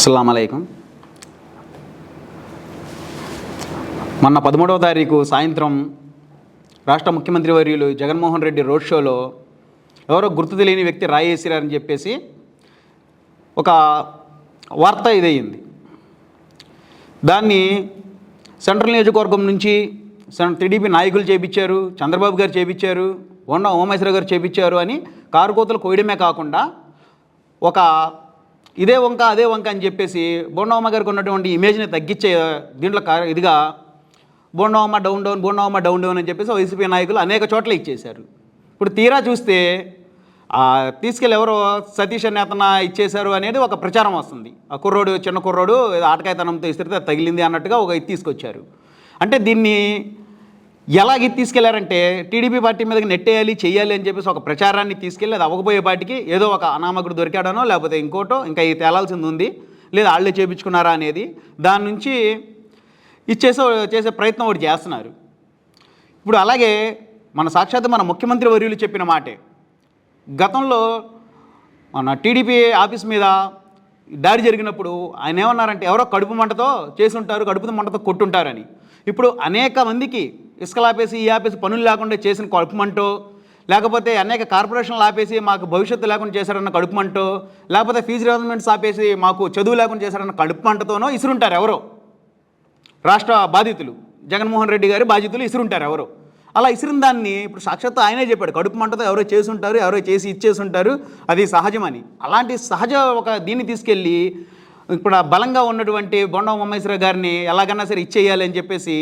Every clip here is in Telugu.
అస్సలం మొన్న పదమూడవ తారీఖు సాయంత్రం రాష్ట్ర ముఖ్యమంత్రి వర్యులు జగన్మోహన్ రెడ్డి రోడ్ షోలో ఎవరో గుర్తు తెలియని వ్యక్తి రాయేసిరారని చెప్పేసి ఒక వార్త ఇదయ్యింది దాన్ని సెంట్రల్ నియోజకవర్గం నుంచి టీడీపీ నాయకులు చేపించారు చంద్రబాబు గారు చేపించారు వండ ఉమామేశ్వర గారు చేపించారు అని కారుకోతలు కోయడమే కాకుండా ఒక ఇదే వంక అదే వంక అని చెప్పేసి బోండవమ్మ గారికి ఉన్నటువంటి ఇమేజ్ని తగ్గించే దీంట్లో కా- ఇదిగా బోండవమ్మ డౌన్ డౌన్ బోండవమ్మ డౌన్ డౌన్ అని చెప్పేసి వైసీపీ నాయకులు అనేక చోట్ల ఇచ్చేశారు. ఇప్పుడు తీరా చూస్తే తీసుకెళ్ళి ఎవరో సతీష్ అనే అతను ఇచ్చేశారు అనేది ఒక ప్రచారం వస్తుంది. ఆ కుర్రోడు చిన్న కుర్రోడు ఆటకాయతనంతో ఇస్తే తగిలింది అన్నట్టుగా ఒక తీసుకొచ్చారు. అంటే దీన్ని ఎలాగ ఇది తీసుకెళ్ళారంటే టీడీపీ పార్టీ మీదకి నెట్టేయాలి చేయాలి అని చెప్పేసి ఒక ప్రచారాన్ని తీసుకెళ్ళి అది అవ్వకపోయే పాటికి ఏదో ఒక అనామకుడు దొరికాడనో లేకపోతే ఇంకోటో ఇంకా ఇది తేలాల్సింది ఉంది. లేదా వాళ్ళే చేపించుకున్నారా అనేది దాని నుంచి ఇచ్చేసే చేసే ప్రయత్నం ఒకటి చేస్తున్నారు. ఇప్పుడు అలాగే మన సాక్షాత్ మన ముఖ్యమంత్రి వర్యులు చెప్పిన మాటే. గతంలో మన టీడీపీ ఆఫీస్ మీద దాడి జరిగినప్పుడు ఆయన ఏమన్నారంటే ఎవరో కడుపు మంటతో చేసి ఉంటారు కడుపు మంటతో కొట్టుంటారని. ఇప్పుడు అనేక మందికి ఇసుకలు ఆపేసి ఈ ఆపేసి పనులు లేకుండా చేసిన కడుపుమంటో లేకపోతే అనేక కార్పొరేషన్లు ఆపేసి మాకు భవిష్యత్తు లేకుండా చేశారన్న కడుపు మంటో లేకపోతే ఫీజు రిజర్వ్మెంట్స్ ఆపేసి మాకు చదువు లేకుండా చేశారన్న కడుపుమంటతోనో ఇసురుంటారు ఎవరో. రాష్ట్ర బాధితులు. జగన్మోహన్ రెడ్డి గారి బాధితులు ఇసురుంటారు ఎవరో. అలా ఇసిరిన దాన్ని ఇప్పుడు సాక్షాత్ ఆయనే చెప్పాడు. కడుపు మంటతో ఎవరో చేసి ఉంటారు ఎవరో చేసి ఇచ్చేసి ఉంటారు. అది సహజమని. అలాంటి సహజ ఒక దీన్ని తీసుకెళ్ళి ఇప్పుడు ఆ బలంగా ఉన్నటువంటి బొండం ఉమ్మేశ్వర గారిని ఎలాగన్నా సరే ఇచ్చేయాలి అని చెప్పేసి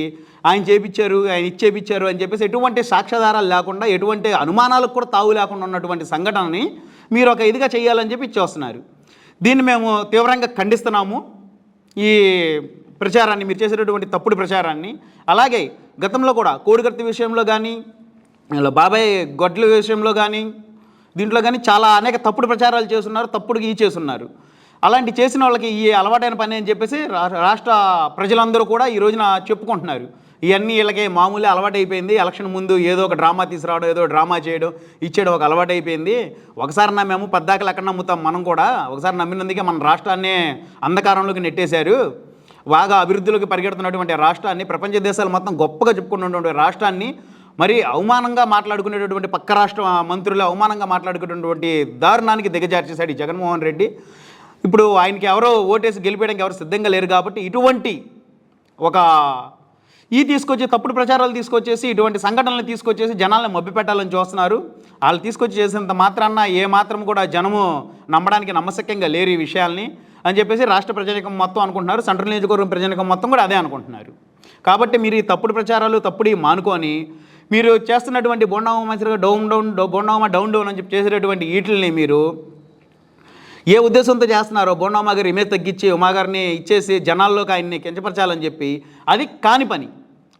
ఆయన చేపించారు ఆయన ఇచ్చేపించారు అని చెప్పేసి ఎటువంటి సాక్ష్యాధారాలు లేకుండా ఎటువంటి అనుమానాలకు కూడా తావు లేకుండా ఉన్నటువంటి సంఘటనని మీరు ఒక ఇదిగా చేయాలని చెప్పి ఇచ్చేస్తున్నారు. దీన్ని మేము తీవ్రంగా ఖండిస్తున్నాము. ఈ ప్రచారాన్ని మీరు చేసేటటువంటి తప్పుడు ప్రచారాన్ని అలాగే గతంలో కూడా కోడికత్తి విషయంలో కానీ బాబాయ్ గొడ్ల విషయంలో కానీ దీంట్లో కానీ చాలా అనేక తప్పుడు ప్రచారాలు చేస్తున్నారు తప్పుడు ఈ చేస్తున్నారు. అలాంటి చేసిన వాళ్ళకి ఈ అలవాటైన పని అని చెప్పేసి రాష్ట్ర ప్రజలందరూ కూడా ఈ రోజున చెప్పుకుంటున్నారు. ఇవన్నీ వీళ్ళకి అలవాటు అలవాటైపోయింది. ఎలక్షన్ ముందు ఏదో ఒక డ్రామా తీసుకురావడం ఏదో డ్రామా చేయడం ఇచ్చేయడం ఒక అలవాటైపోయింది. ఒకసారి నమ్మాము పద్దాకలు ఎక్కడ నమ్ముతాం మనం కూడా. ఒకసారి నమ్మినందుకే మన రాష్ట్రాన్ని అంధకారంలోకి నెట్టేశారు. బాగా అభివృద్ధిలోకి పరిగెడుతున్నటువంటి రాష్ట్రాన్ని ప్రపంచ దేశాలు మొత్తం గొప్పగా చెప్పుకున్నటువంటి రాష్ట్రాన్ని మరి అవమానంగా మాట్లాడుకునేటటువంటి పక్క రాష్ట్ర మంత్రులు అవమానంగా మాట్లాడుకునేటువంటి దారుణానికి దిగజార్చేశాడు జగన్మోహన్ రెడ్డి. ఇప్పుడు ఆయనకి ఎవరో ఓటేసి గెలిపేయడానికి ఎవరు సిద్ధంగా లేరు కాబట్టి ఇటువంటి ఒక ఈ తీసుకొచ్చి తప్పుడు ప్రచారాలు తీసుకొచ్చేసి ఇటువంటి సంఘటనలు తీసుకొచ్చేసి జనాల్ని మభ్యపెట్టాలని చూస్తున్నారు. వాళ్ళు తీసుకొచ్చి చేసినంత మాత్రాన ఏ మాత్రం కూడా జనము నమ్మడానికి నమ్మశక్యంగా లేరు ఈ విషయాల్ని అని చెప్పేసి రాష్ట్ర ప్రజానికం మొత్తం అనుకుంటున్నారు. సెంట్రల్ నియోజకవర్గం ప్రజానికం మొత్తం కూడా అదే అనుకుంటున్నారు. కాబట్టి మీరు ఈ తప్పుడు ప్రచారాలు తప్పుడు మానుకొని మీరు చేస్తున్నటువంటి బొండామ మంచిగా డౌన్ డౌన్ డౌ- బొండామ డౌన్ డౌన్ అని చెప్పి చేసేటటువంటి వీటిల్ని మీరు ఏ ఉద్దేశంతో చేస్తున్నారో బోండమ్మ గారి ఇమేజ్ తగ్గించి ఉమాగారిని ఇచ్చేసి జనాల్లోకి ఆయన్ని కించపరచాలని చెప్పి అది కాని పని.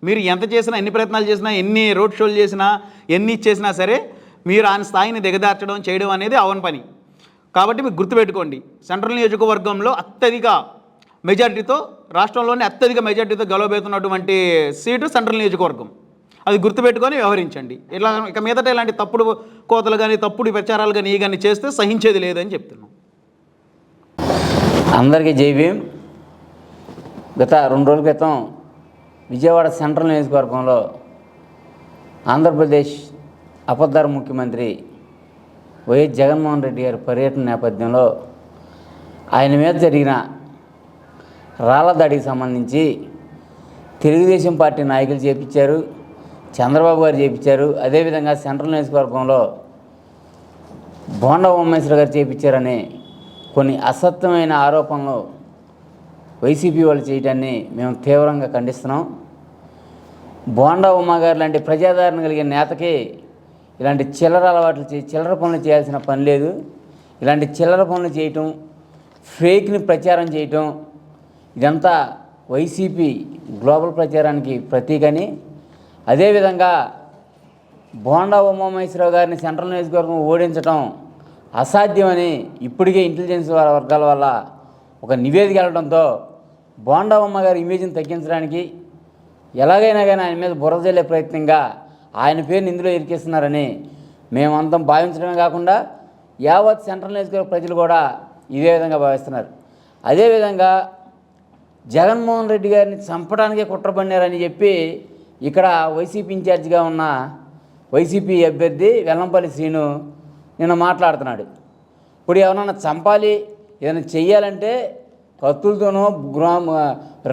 మీరు ఎంత చేసినా ఎన్ని ప్రయత్నాలు చేసినా ఎన్ని రోడ్ షోలు చేసినా ఎన్ని ఇచ్చేసినా సరే మీరు ఆయన స్థాయిని దిగదార్చడం చేయడం అనేది అవని పని. కాబట్టి మీరు గుర్తుపెట్టుకోండి సెంట్రల్ నియోజకవర్గంలో అత్యధిక మెజార్టీతో రాష్ట్రంలోనే అత్యధిక మెజార్టీతో గెలవబోతున్నటువంటి సీటు సెంట్రల్ నియోజకవర్గం. అది గుర్తుపెట్టుకొని వ్యవహరించండి. ఇలా ఇక మీదట ఇలాంటి తప్పుడు కోతలు కానీ తప్పుడు ప్రచారాలు కానీ ఈ కానీ చేస్తే సహించేది లేదని చెప్తున్నాం. అందరికీ జై గత రెండు రోజుల క్రితం విజయవాడ సెంట్రల్ నియోజకవర్గంలో ఆంధ్రప్రదేశ్ అబద్ధార ముఖ్యమంత్రి వైఎస్ జగన్మోహన్ రెడ్డి గారి పర్యటన నేపథ్యంలో ఆయన మీద జరిగిన రాళ్ళ దాడికి సంబంధించి తెలుగుదేశం పార్టీ నాయకులు చేపించారు చంద్రబాబు గారు చేపించారు. అదేవిధంగా సెంట్రల్ నియోజకవర్గంలో బోండ ఉమేశ్వర గారు చేపించారని కొన్ని అసత్యమైన ఆరోపణలు వైసీపీ వాళ్ళు చేయడాన్ని మేము తీవ్రంగా ఖండిస్తున్నాం. బోండా ఉమ్మగారు లాంటి ప్రజాదరణ కలిగిన నేతకి ఇలాంటి చిల్లర అలవాట్లు చే చిల్లర పనులు చేయాల్సిన పని లేదు. ఇలాంటి చిల్లర పనులు చేయటం ఫేక్ని ప్రచారం చేయటం ఇదంతా వైసీపీ గ్లోబల్ ప్రచారానికి ప్రతీకని. అదేవిధంగా బోండా ఉమామహేశ్వరరావు గారిని సెంట్రల్ నియోజకవర్గం ఓడించటం అసాధ్యమని ఇప్పటికే ఇంటెలిజెన్స్ వర్గాల వల్ల ఒక నివేదిక వెళ్ళడంతో బోండా గారి ఇమేజ్ని తగ్గించడానికి ఎలాగైనా కానీ ఆయన మీద బురద జల్లే ప్రయత్నంగా ఆయన పేరుని ఇందులో ఇరికిస్తున్నారని మేమంతం భావించడమే కాకుండా యావత్ సెంట్రల్ నియోజకవర్గ ప్రజలు కూడా ఇదే విధంగా భావిస్తున్నారు. అదేవిధంగా జగన్మోహన్ రెడ్డి గారిని చంపడానికే కుట్రపడినారని చెప్పి ఇక్కడ వైసీపీ ఇన్ఛార్జిగా ఉన్న వైసీపీ అభ్యర్థి వెల్లంపల్లి శ్రీను నిన్న మాట్లాడుతున్నాడు. ఇప్పుడు ఎవరన్నా చంపాలి ఏదైనా చెయ్యాలంటే కత్తులతోనో గ్రామ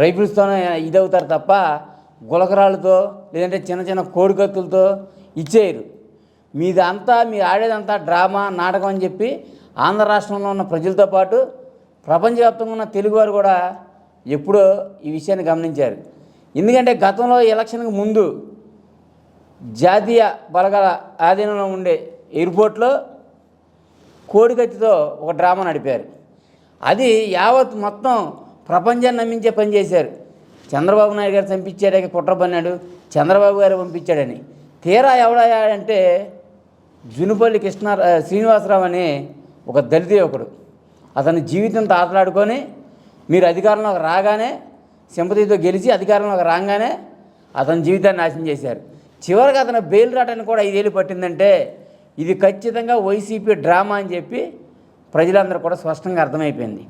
రైఫిల్స్తోనో ఇదవుతారు తప్ప గులకరాళ్ళతో లేదంటే చిన్న చిన్న కోడికత్తులతో ఇచ్చేయరు. మీదంతా మీరు ఆడేదంతా డ్రామా నాటకం అని చెప్పి ఆంధ్ర రాష్ట్రంలో ఉన్న ప్రజలతో పాటు ప్రపంచవ్యాప్తంగా ఉన్న తెలుగువారు కూడా ఎప్పుడో ఈ విషయాన్ని గమనించారు. ఎందుకంటే గతంలో ఎలక్షన్కి ముందు జాతీయ బలగాల ఆధీనంలో ఉండే ఎయిర్పోర్ట్లో కోడికత్తితో ఒక డ్రామా నడిపారు. అది యావత్ మొత్తం ప్రపంచాన్ని నమ్మించే పని చేశారు. చంద్రబాబు నాయుడు గారు చంపించాడే కుట్ర పన్నాడు చంద్రబాబు గారు పంపించాడని. తీరా ఎవడయ్యా జునుపల్లి కృష్ణ శ్రీనివాసరావు అని ఒక దళిత యువకుడు. అతని జీవితంతో ఆటలాడుకొని మీరు అధికారంలోకి రాగానే సింపతితో గెలిచి అధికారంలోకి రాగానే అతని జీవితాన్ని నాశనం చేశారు. చివరికి అతను బెయిల్ రావడానికి కూడా ఐదేళ్ళు పట్టిందంటే ఇది ఖచ్చితంగా వైసీపీ డ్రామా అని చెప్పి ప్రజలందరూ కూడా స్పష్టంగా అర్థమైపోయింది.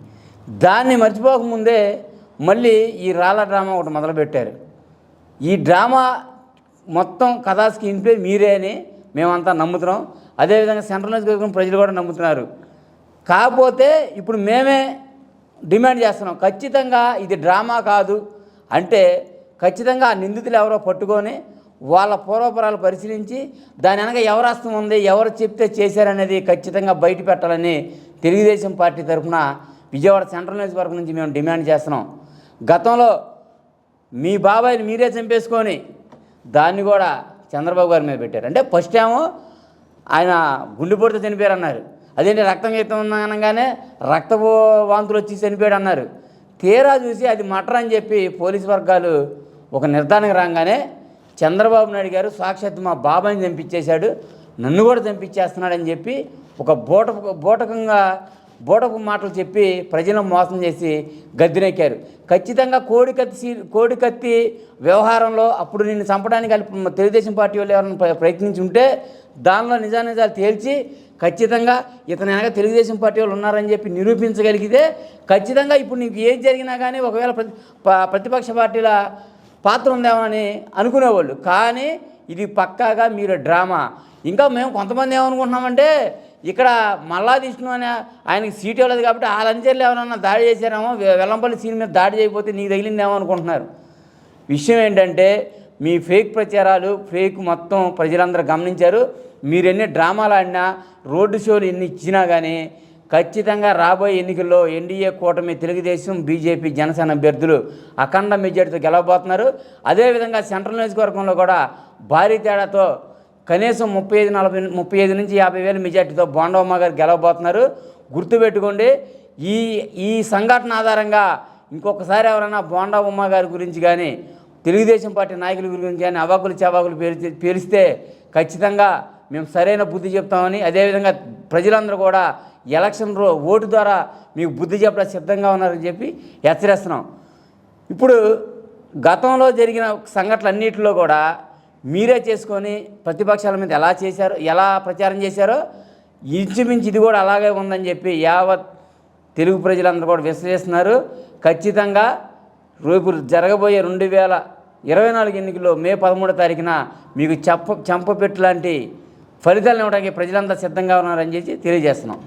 దాన్ని మర్చిపోకముందే మళ్ళీ ఈ రాళ్ళ డ్రామా ఒకటి మొదలుపెట్టారు. ఈ డ్రామా మొత్తం కథాస్కి ఇంపే మీరే అని మేమంతా నమ్ముతున్నాం. అదేవిధంగా సెంట్రల్ నియోజకవర్గం ప్రజలు కూడా నమ్ముతున్నారు. కాకపోతే ఇప్పుడు మేమే డిమాండ్ చేస్తున్నాం. ఖచ్చితంగా ఇది డ్రామా కాదు అంటే ఖచ్చితంగా ఆ నిందితులు ఎవరో పట్టుకొని వాళ్ళ పూర్వపురాలు పరిశీలించి దాని వెనక ఎవరు ఉంది ఎవరు చెప్తే చేశారనేది ఖచ్చితంగా బయట పెట్టాలని తెలుగుదేశం పార్టీ తరఫున విజయవాడ సెంట్రల్ నియోజకవర్గం నుంచి మేము డిమాండ్ చేస్తున్నాం. గతంలో మీ బాబాయిని మీరే చంపేసుకొని దాన్ని కూడా చంద్రబాబు గారి మీద పెట్టారు. అంటే ఫస్ట్ ఏమో ఆయన గుండెపోటుతో చనిపోయారు అన్నారు అదేంటి రక్తం గీతం అనగానే రక్త వాంతులు వచ్చి చనిపోయాడు అన్నారు తీరా చూసి అది మటర్ అని చెప్పి పోలీసు వర్గాలు ఒక నిర్ధారణకు రాగానే చంద్రబాబు నాయుడు గారు సాక్షాత్ మా బాబాయ్ని చంపించేశాడు నన్ను కూడా చంపించేస్తున్నాడని చెప్పి ఒక బోట బోటకంగా బోటకు మాటలు చెప్పి ప్రజలను మోసం చేసి గద్దెనెక్కారు. ఖచ్చితంగా కోడికత్తి కోడికత్తి వ్యవహారంలో అప్పుడు నిన్ను చంపడానికి తెలుగుదేశం పార్టీ వాళ్ళు ఎవరైనా ప్రయత్నించి ఉంటే దానిలో నిజానిజాలు తేల్చి ఖచ్చితంగా ఇతను వెనక తెలుగుదేశం పార్టీ వాళ్ళు ఉన్నారని చెప్పి నిరూపించగలిగితే ఖచ్చితంగా ఇప్పుడు నీకు ఏం జరిగినా కానీ ఒకవేళ ప్రతి ప్రతిపక్ష పార్టీల పాత్ర ఉందేమోనని అనుకునేవాళ్ళు. కానీ ఇది పక్కాగా మీరు డ్రామా. ఇంకా మేము కొంతమంది ఏమనుకుంటున్నామంటే ఇక్కడ మల్లా విష్ణు అనే ఆయనకి సీట్ ఇవ్వలేదు కాబట్టి ఆ లంచర్లు ఎవరన్నా దాడి చేశారేమో వెల్లంపల్లి సీన్ మీద దాడి చేయకపోతే నీకు తగిలిందేమో అనుకుంటున్నారు. విషయం ఏంటంటే మీ ఫేక్ ప్రచారాలు ఫేక్ మొత్తం ప్రజలందరూ గమనించారు. మీరు ఎన్ని డ్రామాలు ఆడినా రోడ్డు షోలు ఎన్ని ఇచ్చినా కానీ ఖచ్చితంగా రాబోయే ఎన్నికల్లో ఎన్డీఏ కూటమి తెలుగుదేశం బీజేపీ జనసేన అభ్యర్థులు అఖండ మెజార్టీతో గెలవబోతున్నారు. అదేవిధంగా సెంట్రల్ నియోజకవర్గంలో కూడా భారీ తేడాతో కనీసం ముప్పై ఐదు నలభై ముప్పై ఐదు నుంచి యాభై వేల మెజార్టీతో బోండవమ్మ గారు గెలవబోతున్నారు. గుర్తుపెట్టుకోండి ఈ ఈ సంఘటన ఆధారంగా ఇంకొకసారి ఎవరైనా బోండవమ్మ గారి గురించి కానీ తెలుగుదేశం పార్టీ నాయకుల గురించి కానీ అవాకులు చవాకులు పేల్చి పేలిస్తే ఖచ్చితంగా మేము సరైన బుద్ధి చెప్తామని అదేవిధంగా ప్రజలందరూ కూడా ఎలక్షన్ రో ఓటు ద్వారా మీకు బుద్ధి చెప్పడానికి సిద్ధంగా ఉన్నారని చెప్పి హెచ్చరిస్తున్నాం. ఇప్పుడు గతంలో జరిగిన సంఘటనలన్నింటిలో కూడా మీరే చేసుకొని ప్రతిపక్షాల మీద ఎలా చేశారో ఎలా ప్రచారం చేశారో ఇంచుమించు ఇది కూడా అలాగే ఉందని చెప్పి యావత్ తెలుగు ప్రజలందరూ కూడా విశ్లేషిస్తున్నారు. ఖచ్చితంగా రేపు జరగబోయే రెండు వేల ఇరవై నాలుగు ఎన్నికల్లో మే పదమూడో తారీఖున మీకు చెప్ప చెంపపెట్టు లాంటి ఫలితాలు ఇవ్వడానికి ప్రజలంతా సిద్ధంగా ఉన్నారని చెప్పి తెలియజేస్తున్నాం.